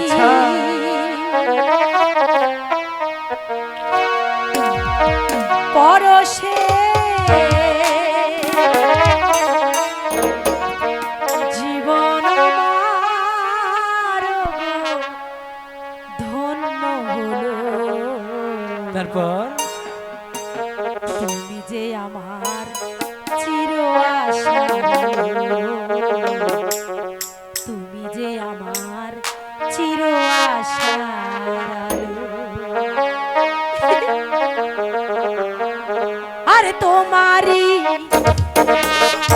আচ্ছা। পরশে জীবন ধন্য হলো। তারপর? তুমি যে আমার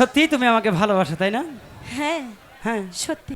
সত্যিই তুমি আমাকে ভালোবাসো তাই না? হ্যাঁ হ্যাঁ। সত্যি।